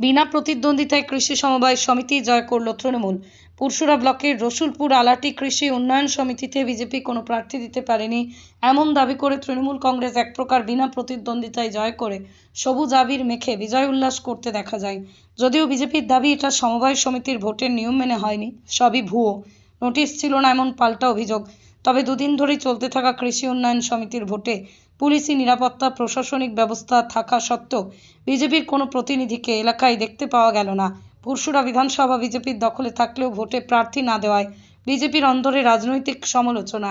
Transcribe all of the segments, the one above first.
বিনা প্রতিদ্বন্দ্বিতায় কৃষি সমবায় সমিতি জয় করল তৃণমূল। পুরসুরা ব্লকের রসুলপুর আলাটি কৃষি উন্নয়ন সমিতিতে বিজেপি কোনো প্রার্থী দিতে পারেনি এমন দাবি করে তৃণমূল কংগ্রেস এক প্রকার বিনা প্রতিদ্বন্দ্বিতায় জয় করে সবুজ আবির মেখে বিজয় উল্লাস করতে দেখা যায়। যদিও বিজেপির দাবি এটা সমবায় সমিতির ভোটের নিয়ম মেনে হয়নি, সবই ভুয়ো। নোটিশ ছিল না এমন পাল্টা অভিযোগ। তবে দুদিন ধরেই চলতে থাকা কৃষি উন্নয়ন সমিতির ভোটে পুলিশি নিরাপত্তা প্রশাসনিক ব্যবস্থা থাকা সত্ত্বেও বিজেপির কোনো প্রতিনিধিকে এলাকায় দেখতে পাওয়া গেল না। পুরসুরা বিধানসভা বিজেপির দখলে থাকলেও ভোটে প্রার্থী না দেওয়ায় বিজেপির অন্দরে রাজনৈতিক সমালোচনা।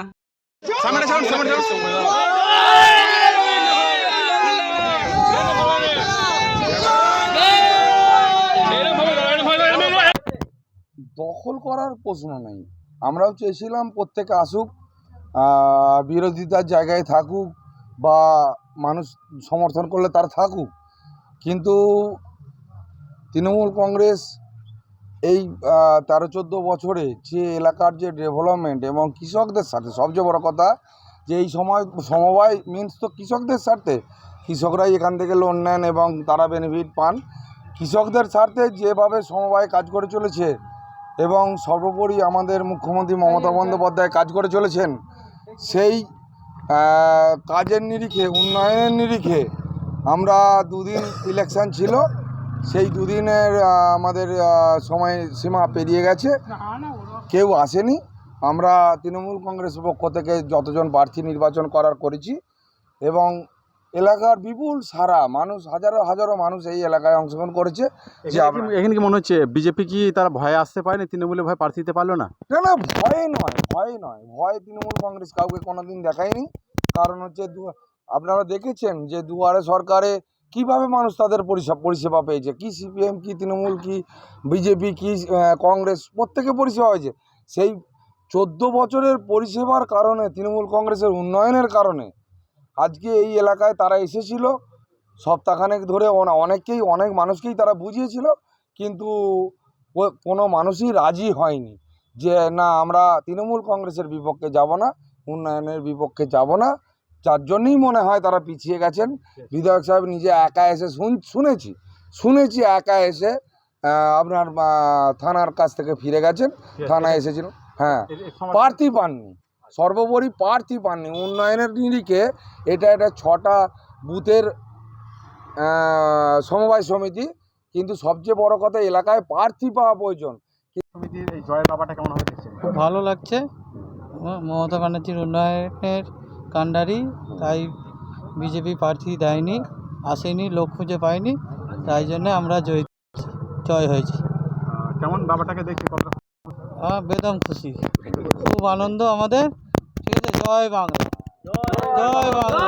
দখল করার প্রশ্ন নেই। আমরাও চেয়েছিলাম প্রত্যেকে আসুক আহ, বিরোধিতার জায়গায় থাকুক বা মানুষ সমর্থন করলে তার থাকুক। কিন্তু তৃণমূল কংগ্রেস এই তেরো চোদ্দ বছরে যে এলাকার যে ডেভেলপমেন্ট এবং কৃষকদের সাথে সবচেয়ে বড় কথা যে এই সময় সমবায় মিনস তো কৃষকদের স্বার্থে। কৃষকরাই এখান থেকে লোন নেন এবং তারা বেনিফিট পান। কৃষকদের স্বার্থে যেভাবে সমবায় কাজ করে চলেছে এবং সর্বোপরি আমাদের মুখ্যমন্ত্রী মমতা বন্দ্যোপাধ্যায় কাজ করে চলেছেন সেই কাজের নিরিখে উন্নয়নের নিরিখে আমরা দুদিন ইলেকশন ছিল। সেই দুদিনের আমাদের সময় সীমা পেরিয়ে গেছে। কেউ আসেনি। আমরা তৃণমূল কংগ্রেসের পক্ষ থেকে যতজন প্রার্থী নির্বাচন করার করেছি এবং এলাকার বিপুল সারা মানুষ হাজারো হাজারো মানুষ এই এলাকায় অংশগ্রহণ করেছে। যে এখানে কি মনে হচ্ছে বিজেপি কি তারা ভয়ে আসতে পারেনি? তৃণমূলে ভয় প্রার্থী দিতে পারল না? না না ভয় নয় ভয় নয়। ভয় তৃণমূল কংগ্রেস কাউকে কোনোদিন দেখায়নি। কারণ হচ্ছে আপনারা দেখেছেন যে দুয়ারে সরকারে কীভাবে মানুষ তাদের পরিষেবা পরিষেবা পেয়েছে? কি সিপিএম কি তৃণমূল কি বিজেপি কি কংগ্রেস প্রত্যেকে পরিষেবা হয়েছে। সেই চোদ্দ বছরের পরিষেবার কারণে তৃণমূল কংগ্রেসের উন্নয়নের কারণে আজকে এই এলাকায় তারা এসেছিল সপ্তাহখানেক ধরে অন- অনেককেই অনেক মানুষকেই তারা বুঝিয়েছিল কিন্তু কোনো মানুষই রাজি হয়নি যে না আমরা তৃণমূল কংগ্রেসের বিপক্ষে যাব না উন্নয়নের বিপক্ষে যাব না। যার জন্যই মনে হয় তারা পিছিয়ে গেছেন। বিধায়ক সাহেব নিজে একা এসে শুন শুনেছি শুনেছি একা এসে আপনার থানার কাছ থেকে ফিরে গেছেন থানায় এসেছিল। হ্যাঁ প্রার্থী পাননি। সর্বোপরি প্রার্থী পাননি। উন্নয়নের নিরিখে এটা এটা ছটা বুথের সমবায় সমিতি কিন্তু সবচেয়ে বড় কথা এলাকায় প্রার্থী পাওয়া প্রয়োজন। সমিতির এই জয়ের ব্যাপারটা কেমন হবে খুব ভালো লাগছে। মমতা ব্যানার্জির উন্নয়নের কাণ্ডারি তাই বিজেপি প্রার্থী দেয়নি আসেনি লোক খুঁজে পায়নি তাই জন্য আমরা জয় জয় হয়েছি। কেমন ব্যাপারটাকে দেখছি? কতটা হ্যাঁ বেদম খুশি। খুব আনন্দ আমাদের। ঠিক আছে জয় বাংলা। জয় বাংলা।